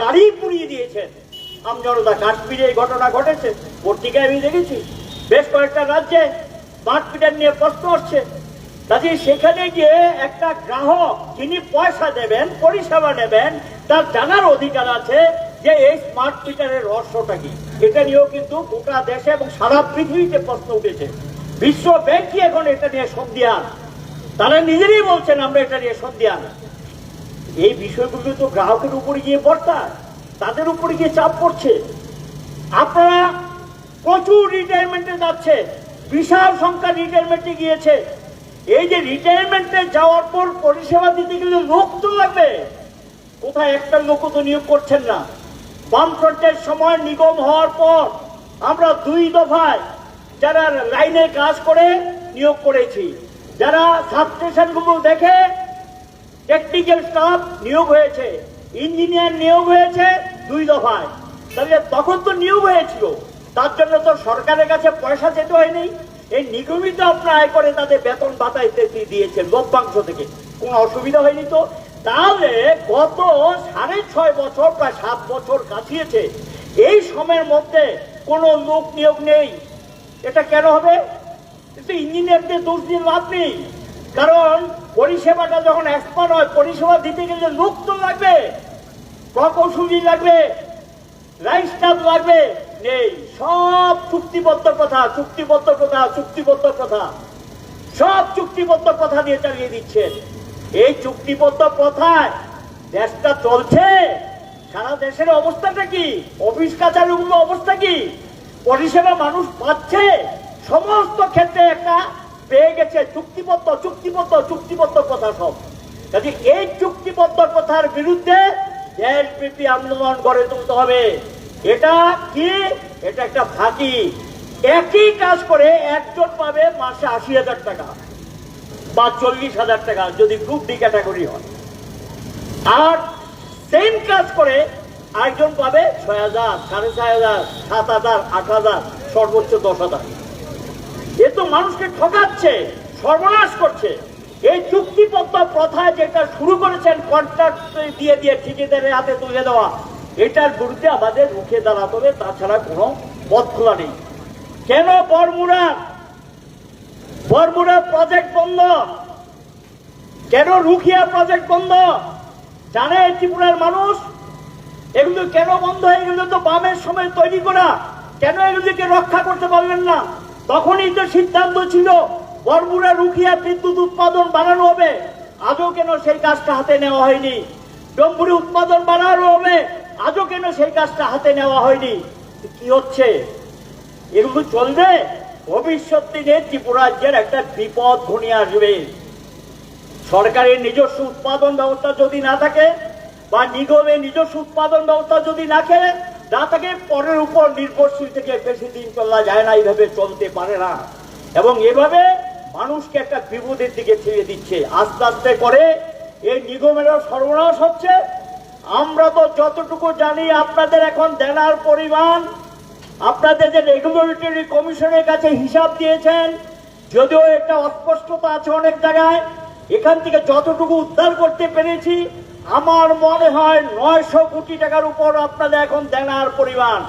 গাড়ি পুড়িয়ে দিয়েছেন আমজনতা কাশ্মীরে এই ঘটনা ঘটেছে, পত্রিকায় আমি দেখেছি। বেশ কয়েকটা রাজ্যে মারপিটের নিয়ে প্রশ্ন হচ্ছে কাজে সেখানে গিয়ে একটা গ্রাহক যিনি পয়সা দেবেন, পরিষেবা নেবেন, তার জানার অধিকার আছে যে এই স্মার্ট মিটারের রহস্যটা কি? এটা নিয়েও কিন্তু গোটা দেশে এবং সারা পৃথিবীতে প্রশ্ন উঠেছে। বিশ্ব ব্যাংকই এখন এটা নিয়ে সন্ধিয়ান তারা নিজেরই বলছেন, আমরা এটা নিয়ে সন্ধিয়ান এই বিষয়গুলো তো গ্রাহকের উপরে গিয়ে বর্তায়, তাদের উপরে গিয়ে চাপ পড়ছে। আপনারা প্রচুর রিটায়ারমেন্টে যাচ্ছে, বিশাল সংখ্যা রিটায়ারমেন্টে গিয়েছে। এই যে রিটায়ারমেন্টে যাওয়ার পর পরিষেবা দিতে গেলে লোক তো লাগবে। কোথায় একটা লোক তো নিয়োগ করছেন না। বামফ্রন্টের সময় নিগম হওয়ার পর আমরা দুই দফায় যারা লাইনে কাজ করে নিয়োগ করেছি। যারা সাবস্টেশনগুলো দেখে টেকনিক্যাল স্টাফ নিয়োগ হয়েছে। ইঞ্জিনিয়ার নিয়োগ হয়েছে দুই দফায়। তাহলে তখন তো নিয়োগ হয়েছিল। তার জন্য তো সরকারের কাছে পয়সা যেতে হয়নি। এই নিগমিত আপনার আয় করে তাদের বেতন ভাতা ইত্যাদি দিয়েছেন লভ্যাংশ থেকে। কোনো অসুবিধা হয়নি তো? তাহলে গত সাড়ে ছয় বছর, প্রায় সাত বছর কাটিয়েছে। এই সময়ের মধ্যে কোনো লোক নিয়োগ নেই। এটা কেন হবে? কিন্তু ইঞ্জিনিয়ারদের দোষ দিয়ে লাভ নেই। কারণ পরিষেবাটা যখন এক্সপার্ট হয়, পরিষেবা দিতে গেলে লোক তো লাগবে, প্রকৌশলী লাগবে লাইন স্টাফ লাগবে। নেই, সব চুক্তিবদ্ধ কথা চুক্তিবদ্ধ কথা চুক্তিবদ্ধ কথা সব চুক্তিবদ্ধ কথা দিয়ে চালিয়ে দিচ্ছেন এই চুক্তিবদ্ধ প্রথায় দেশটা চলছে। সারা দেশের অবস্থাটা কি? অফিস কাছারিগুলো অবস্থা কি? পরিষেবা মানুষ পাচ্ছে। সমস্ত ক্ষেত্রে একটা পেয়ে গেছে চুক্তিবদ্ধ চুক্তিবদ্ধ চুক্তিবদ্ধ কথা সব। কাজে এই চুক্তিবদ্ধ কথার বিরুদ্ধে দেশব্যাপী আন্দোলন গড়ে তুলতে হবে, এটা কি? এটা একটা ফাঁকি। একই কাজ করে একজন পাবে মাসে আশি হাজার টাকা বা চল্লিশ হাজার টাকা, যদি গ্রুপ ডি ক্যাটাগরি হয়। আর সেম কাজ করে আরেকজন পাবে ছয় হাজার, সাড়ে ছয় হাজার, সাত হাজার, আট হাজার, সর্বোচ্চ দশ হাজার। মানুষকে ঠকাচ্ছে, সর্বনাশ করছে। এই চুক্তিপত্র প্রথা যেটা শুরু করেছেন কন্ট্রাক্ট দিয়ে দিয়ে ঠিকাদারের হাতে তুলে দেওয়া, এটার বিরুদ্ধে আমাদের রুখে দাঁড়াতে হবে, তাছাড়া কোনো পথ খোলা নেই। কেন বরমুড়া? বরমুড়া প্রজেক্ট বন্ধ। কেন রুখিয়া প্রজেক্ট বন্ধ? জানে ত্রিপুরার মানুষ? এগুলো কেন বন্ধ হয়ে গেল? তো বামের সময় তৈরি করা। কেন এগুলিকে রক্ষা করতে পারলেন না? তখনই তো সিদ্ধান্ত ছিল, বরমুড়া রুখিয়া বিদ্যুৎ উৎপাদন বাড়ানো হবে, আজও কেন সেই কাজটা হাতে নেওয়া হয়নি? ডম্বুরি উৎপাদন বাড়ানো হবে, আজও কেন সেই কাজটা হাতে নেওয়া হয়নি? কি হচ্ছে? এগুলো চলবে? ভবিষ্যৎ দিনে ত্রিপুরাজ্যের একটা বিপদ ঘনিয়ে আসবে। সরকারের নিজস্ব উৎপাদন ব্যবস্থা যদি না থাকে, বা নিগমের নিজস্ব উৎপাদন ব্যবস্থা যদি না খেলে থাকে পরের উপর নির্ভরশীল থেকে বেশি দিন চলা যায় না, এইভাবে চলতে পারে না। এবং এভাবে মানুষকে একটা বিপদের দিকে ছেড়ে দিচ্ছে। আস্তে আস্তে করে এই নিগমেরও সর্বনাশ হচ্ছে। আমরা তো যতটুকু জানি, আপনাদের এখন দেনার পরিমাণ, আপনাদের যে রেগুলেটরি কমিশনের কাছে হিসাব দিয়েছেন, যদিও একটা অস্পষ্টতা আছে অনেক জায়গায়, এখান থেকে যতটুকু উদ্ধার করতে পেরেছি আমার মনে হয় নয়শো কোটি টাকার উপর আপনাদের এখন দেনার পরিমাণ।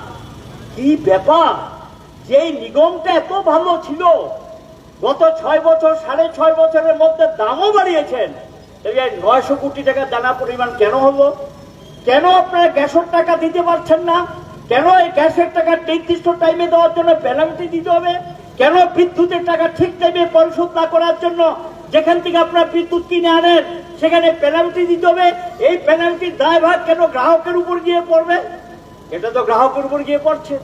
কি ব্যাপার? যে নিগমটা এত ভালো ছিল, গত ছয় বছর, সাড়ে ছয় বছরের মধ্যে দামও বাড়িয়েছেন নয়শো কোটি টাকা দানা পরিমাণ কেন হলো? কেন আপনারা গ্যাসের টাকা দিতে পারছেন না? কেন এই গ্যাসের টাকা নির্দিষ্ট টাইমে দেওয়ার জন্য পেনাল্টি দিতে হবে? কেন বিদ্যুতের টাকা ঠিক টাইমে পরিশোধ না করার জন্য যেখান থেকে আপনারা বিদ্যুৎ কিনে আনেন? সেখানে পেনাল্টি দিতে হবে। এই পেনাল্টির দায়ভার কেন গ্রাহকের উপর গিয়ে পড়বে? এটা তো গ্রাহকের উপর গিয়ে পড়ছে।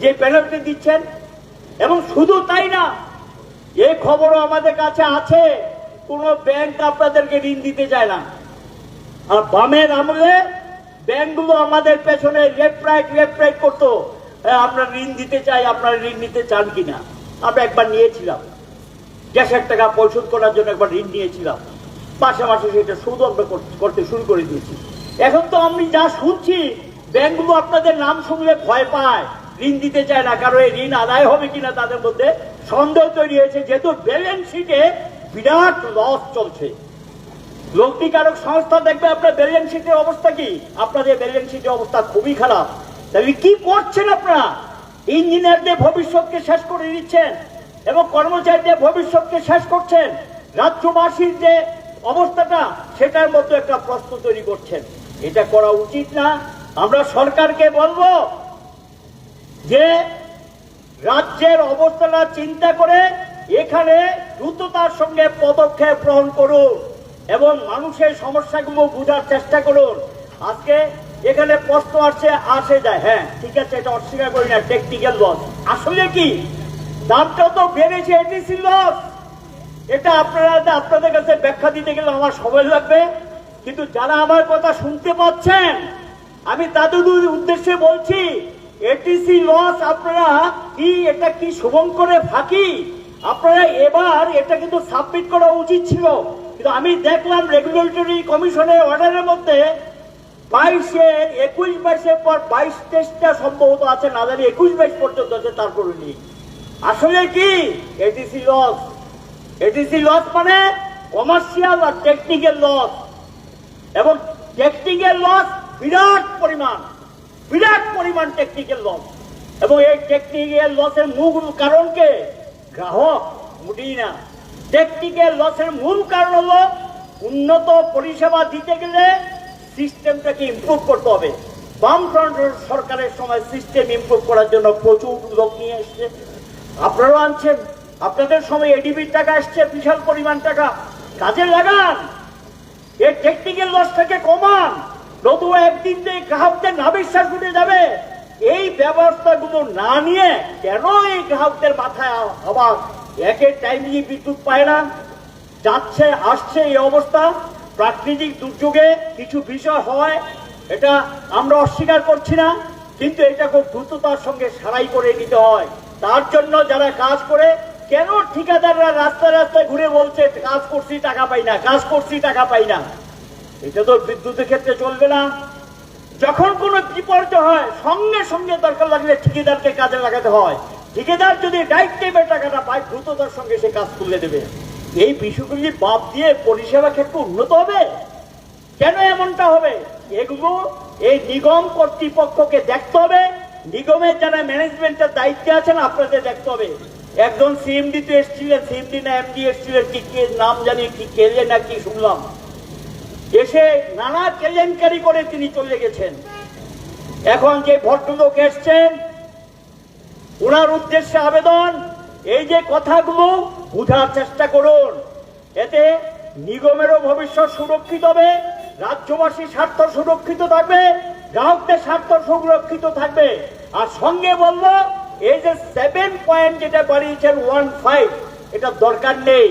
যে পেনাল্টি দিচ্ছেন এবং শুধু তাই না এই খবরও আমাদের কাছে আছে কোন ব্যাংক আপনাদেরকে ঋণ দিতে চায় না। আর বামের আমলে ব্যাংকগুলো আমাদের পেছনে লেফট রাইট লেফট রাইট করতো। হ্যাঁ, আমরা ঋণ দিতে চাই আপনারা ঋণ নিতে চান কিনা? আমরা একবার নিয়েছিলাম। গ্যাসের টাকা পরিশোধ করার জন্য একবার ঋণ নিয়েছিলাম। মাসে সেটা সুদ করতে শুরু করে দিয়েছি। এখন তো আমি যা শুনছি, ব্যাংকগুলো আপনাদের নাম শুনলে ভয় পায়, ঋণ দিতে চায় না, কারণ এই ঋণ আদায় হবে কিনা তাদের মধ্যে সন্দেহ তৈরি হয়েছে, যেহেতু ব্যালেন্স শিটে বিরাট লস চলছে। লব্ধিকারক সংস্থা দেখবে আপনার ব্যালেন্স শিটের অবস্থা কি? আপনাদের ব্যালেন্স শিটের অবস্থা খুবই খারাপ। তাহলে কি করছেন আপনারা? ইঞ্জিনিয়ারদের ভবিষ্যৎকে শেষ করে দিচ্ছেন এবং কর্মচারীদের ভবিষ্যৎকে শেষ করছেন। রাজ্যবাসীর যে অবস্থাটা সেটার মতো একটা প্রশ্ন তৈরি করছেন। এটা করা উচিত না। আমরা সরকারকে বলব যে, রাজ্যের অবস্থাটা চিন্তা করে এখানে দ্রুততার সঙ্গে পদক্ষেপ গ্রহণ করুন এবং মানুষের সমস্যাগুলো বোঝার চেষ্টা করুন। আজকে এখানে প্রশ্ন আসছে, আসে যায়। হ্যাঁ ঠিক আছে, এটা অস্বীকার করি না টেকনিক্যাল লস আসলে কি? দামটা তো বেড়েছে এটিসি লস এটা আপনারা আপনাদের কাছে ব্যাখ্যা দিতে গেলে আমার সময় লাগবে, কিন্তু যারা আমার কথা শুনতে পাচ্ছেন, আমি তাদের উদ্দেশ্যে বলছি এটিসি লস আপনারা কি, এটা কি শুভঙ্করে ফাঁকি? আপনারা এবার এটা কিন্তু সাবমিট করা উচিত ছিল, কিন্তু আমি দেখলাম রেগুলেটরি কমিশনের অর্ডারের মধ্যে বাইশে একুশ বাইশের পর বাইশ টেস্টটা সম্ভবত আছে, না জানি একুশ বাইশ পর্যন্ত আছে, তারপরে নেই। আসলে কি? এটিসি লস এটিসি লস মানে কমার্শিয়াল আর টেকনিক্যাল লস এবং টেকনিক্যাল লস বিরাট পরিমাণ বিরাট পরিমাণ টেকনিক্যাল লস এবং এই টেকনিক্যাল লসের মূল কারণকে গ্রাহক মুটেই না। টেকনিক্যাল লসের মূল কারণ হলো উন্নত পরিষেবা দিতে গেলে সিস্টেমটাকে ইমপ্রুভ করতে হবে। বামফ্রন্ট সরকারের সময় সিস্টেম ইমপ্রুভ করার জন্য প্রচুর লোক নিয়ে এসছে। আপনারাও আনছেন? আপনাদের সময় এডিবির টাকা আসছে, বিশাল পরিমাণ টাকা। কাজে লাগান। এই টেকনিক্যাল লসটাকে কমান। নতুবা একদিন যে গ্রাহকদের না বিশ্বাস উঠে যাবে। এই ব্যবস্থাগুলো না নিয়ে কেন এই গ্রাহকদের মাথায় অবাক একের টাইমলি বিদ্যুৎ পায় না? যাচ্ছে, আসছে এই অবস্থা। প্রাকৃতিক দুর্যোগে কিছু বিষয় হয়, এটা আমরা অস্বীকার করছি না, কিন্তু এটা খুব দ্রুততার সঙ্গে সারাই করে নিতে হয়। তার জন্য যারা কাজ করে কেন ঠিকাদাররা রাস্তায় রাস্তায় ঘুরে বলছে, কাজ করছি, টাকা পাই না, কাজ করছি, টাকা পাই না এটা তো বিদ্যুতের ক্ষেত্রে চলবে না। যখন কোনো বিপর্যয় হয়, সঙ্গে সঙ্গে দরকার লাগলে ঠিকাদারকে কাজে লাগাতে হয়। ঠিকাদার যদি টাইমে টাকাটা পায়, দ্রুততার সঙ্গে সে কাজ তুলে দেবে। এই বিষয়গুলি বাদ দিয়ে পরিষেবা ক্ষেত্রে উন্নত হবে, কেন এমনটা হবে? এগুলো এই নিগম কর্তৃপক্ষকে দেখতে হবে। নিগমের যারা ম্যানেজমেন্টের দায়িত্বে আছেন, আপনাদের দেখতে হবে। একজন সিএমডি তো এসেছিলেন সিএমডি না এমডি এসেছিলেন, কি কে নাম জানি, কি কেলে না কি শুনলাম। এসে নানা কেলেঙ্কারি করে তিনি চলে গেছেন। এখন যে ভদ্রলোক এসছেন ওনার উদ্দেশ্যে আবেদন, এই যে কথাগুলো বোঝার চেষ্টা করুন। এতে নিগমেরও ভবিষ্যৎ সুরক্ষিত হবে রাজ্যবাসীর স্বার্থ সুরক্ষিত থাকবে, গ্রাহকদের স্বার্থ সুরক্ষিত থাকবে। আর সঙ্গে বলল এই যে সেভেন পয়েন্ট যেটা বাড়িয়েছেন ওয়ান ফাইভ এটা দরকার নেই।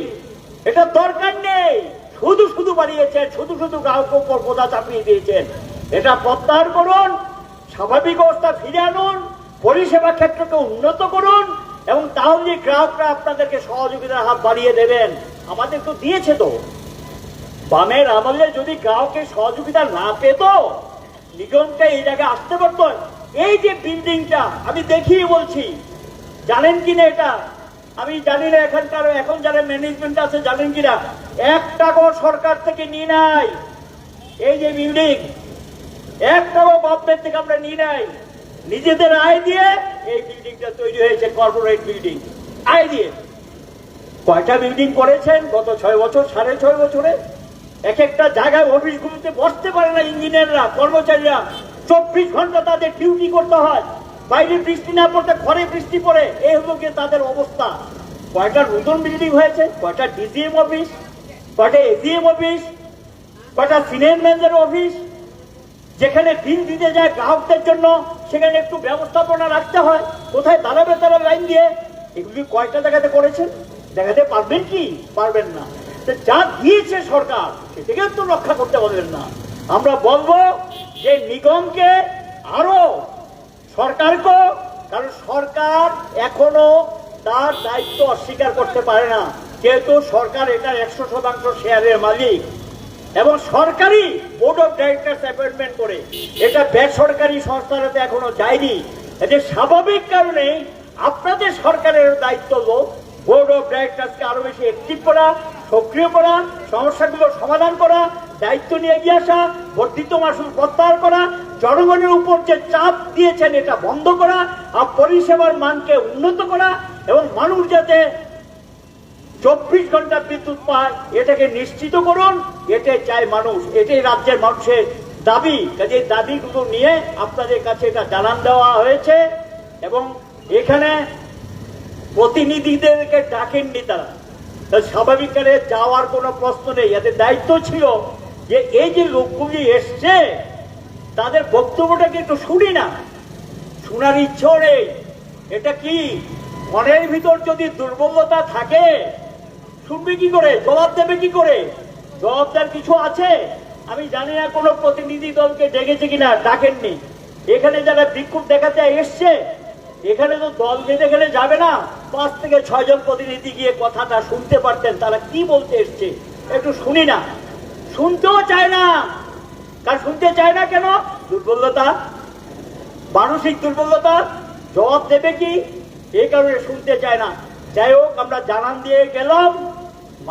এটা দরকার নেই। শুধু শুধু বাড়িয়েছেন শুধু শুধু গ্রাহকের উপর বোঝা চাপিয়ে দিয়েছেন। এটা প্রত্যাহার করুন, স্বাভাবিক অবস্থা ফিরে আনুন, পরিষেবা ক্ষেত্রকে উন্নত করুন, এবং তাহলে গ্রাহকরা আপনাদেরকে সহযোগিতার হাত বাড়িয়ে দেবেন। আমাদের তো দিয়েছে তো। বামের আমলে যদি গ্রাহকের সহযোগিতা না পেত, নিগমটা এই জায়গায় আসতে পারত এই যে বিল্ডিংটা আমি দেখিয়ে বলছি। জানেন কি না এটা? আমি জানি না এখানকার, এখন যারা ম্যানেজমেন্ট আছে, জানেন কিনা এক টাকাও সরকার থেকে নিয়ে নাই। এই যে বিল্ডিং এক টাকাও বাপের থেকে আমরা নিয়ে নাই। নিজেদের আয় দিয়ে এই বিল্ডিংটা তৈরি হয়েছে কর্পোরেট বিল্ডিং আয় দিয়ে। কয়টা বিল্ডিং করেছেন? গত ছয় বছর, সাড়ে ছয় বছরে। এক একটা জায়গায় অফিসগুলোতে বসতে পারে না ইঞ্জিনিয়াররা কর্মচারীরা। চব্বিশ ঘণ্টা তাদের ডিউটি করতে হয়। বাইরে বৃষ্টি না পড়তে, ঘরে বৃষ্টি পড়ে এই হলো গিয়ে তাদের অবস্থা। কয়টা নতুন বিল্ডিং হয়েছে, কয়টা ডিজিএম অফিস কয়টা এজিএম অফিস কয়টা সিনিয়র ম্যানেজার অফিস যেখানে বিল দিতে যায় গ্রাহকদের জন্য, সেখানে একটু ব্যবস্থাপনা রাখতে হয়। কোথায় দাঁড়াবে তারা লাইন দিয়ে? এগুলি কয়টা দেখাতে করেছেন? দেখাতে পারবেন কি? পারবেন না। যা দিয়েছে সরকার, সেটাকে তো রক্ষা করতে পারবেন না। আমরা বলব যে নিগমকে আরও সরকারকে, কারণ সরকার এখনও তার দায়িত্ব অস্বীকার করতে পারে না। যেহেতু সরকার এটা একশো শতাংশ শেয়ারের মালিক এবং সরকারি বোর্ড অফ ডাইরেক্টর অ্যাপয়েন্টমেন্ট করে। এটা বেসরকারি সংস্থাতে এখনও যায়নি। এতে স্বাভাবিক কারণে আপনাদের সরকারের দায়িত্ব বোর্ড অফ ডাইরেক্টরসকে আরও বেশি অ্যাক্টিভ করা, সক্রিয় করা, সমস্যাগুলো সমাধান করা দায়িত্ব নিয়ে এগিয়ে আসা, বর্ধিত মাসুল প্রত্যাহার করা, জনগণের উপর যে চাপ দিয়েছেন এটা বন্ধ করা, আর পরিষেবার মানকে উন্নত করা এবং মানুষ যাতে চব্বিশ ঘণ্টা বিদ্যুৎ পায়, এটাকে নিশ্চিত করুন, এটাই চায় মানুষ, এটাই রাজ্যের মানুষের দাবি। কাজে দাবিগুলো নিয়ে আপনাদের কাছে এটা জানান দেওয়া হয়েছে এবং এখানে প্রতিনিধিদেরকে ডাকেননি তারা। তা স্বাভাবিকভাবে যাওয়ার কোনো প্রশ্ন নেই, এদের দায়িত্ব ছিল যে এই যে লোকগুলি এসছে, তাদের বক্তব্যটাকে একটু শুনি না? শোনার ইচ্ছেও নেই। এটা কি মনের ভিতর যদি দুর্বলতা থাকে, শুনবে কি করে? জবাব দেবে কি করে? জবাবদার কিছু আছে? আমি জানি না, কোনো প্রতিনিধি দলকে ডেকেছে কিনা, ডাকেননি। এখানে যারা বিক্ষোভ দেখাতে এসছে, এখানে তো দল বেঁধে গেলে যাবে না। পাঁচ থেকে ছয়জন প্রতিনিধি গিয়ে কথাটা শুনতে পারতেন, তারা কি বলতে এসছে, একটু শুনি না। শুনতেও চায় না। কার শুনতে চায় না কেন? দুর্বলতা। মানসিক দুর্বলতা। জবাব দেবে কি? এই কারণে শুনতে চায় না। যাই হোক, আমরা জানান দিয়ে গেলাম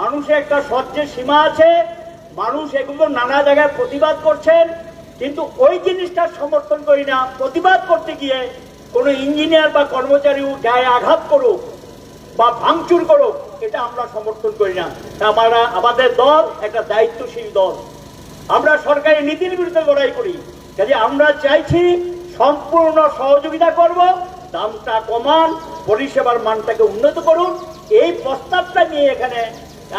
মানুষের একটা সহ্যের সীমা আছে। মানুষ এগুলো নানা জায়গায় প্রতিবাদ করছেন, কিন্তু ওই জিনিসটার সমর্থন করি না। প্রতিবাদ করতে গিয়ে কোনো ইঞ্জিনিয়ার বা কর্মচারী গায়ে আঘাত করুক বা ভাঙচুর করুক এটা আমরা সমর্থন করি না। আমরা আমাদের দল, একটা দায়িত্বশীল দল। আমরা সরকারি নীতির বিরুদ্ধে লড়াই করি। কাজে আমরা চাইছি সম্পূর্ণ সহযোগিতা করব, দামটা কমান, পরিষেবার মানটাকে উন্নত করুন। এই প্রস্তাবটা নিয়ে এখানে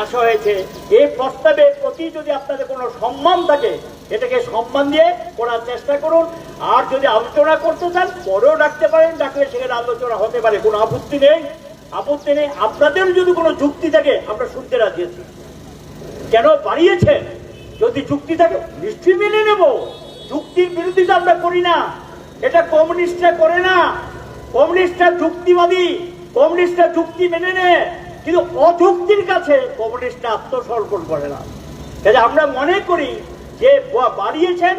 আসা হয়েছে। এই প্রস্তাবের প্রতি যদি আপনাদের কোনো সম্মান থাকে, এটাকে সম্মান দিয়ে করার চেষ্টা করুন। আর যদি আলোচনা করতে চান, পরেও ডাকতে পারেন। ডাকলে সেখানে আলোচনা হতে পারে। কোনো আপত্তি নেই। আপত্তি নেই। আপনাদের যদি কোনো যুক্তি থাকে, আমরা শুনতে রাজি আছি। কেন বাড়িয়েছেন যদি যুক্তি থাকে, নিশ্চয়ই মেনে নেব। যুক্তির বিরোধিতা আমরা করি না। এটা কমিউনিস্টরা করে না। কমিউনিস্টরা যুক্তিবাদী। কমিউনিস্টরা যুক্তি মেনে নেয়। কিন্তু অযুক্তির কাছে কমিউনিস্টরা আত্মসমর্পণ করে না। আমরা মনে করি যে বাড়িয়েছেন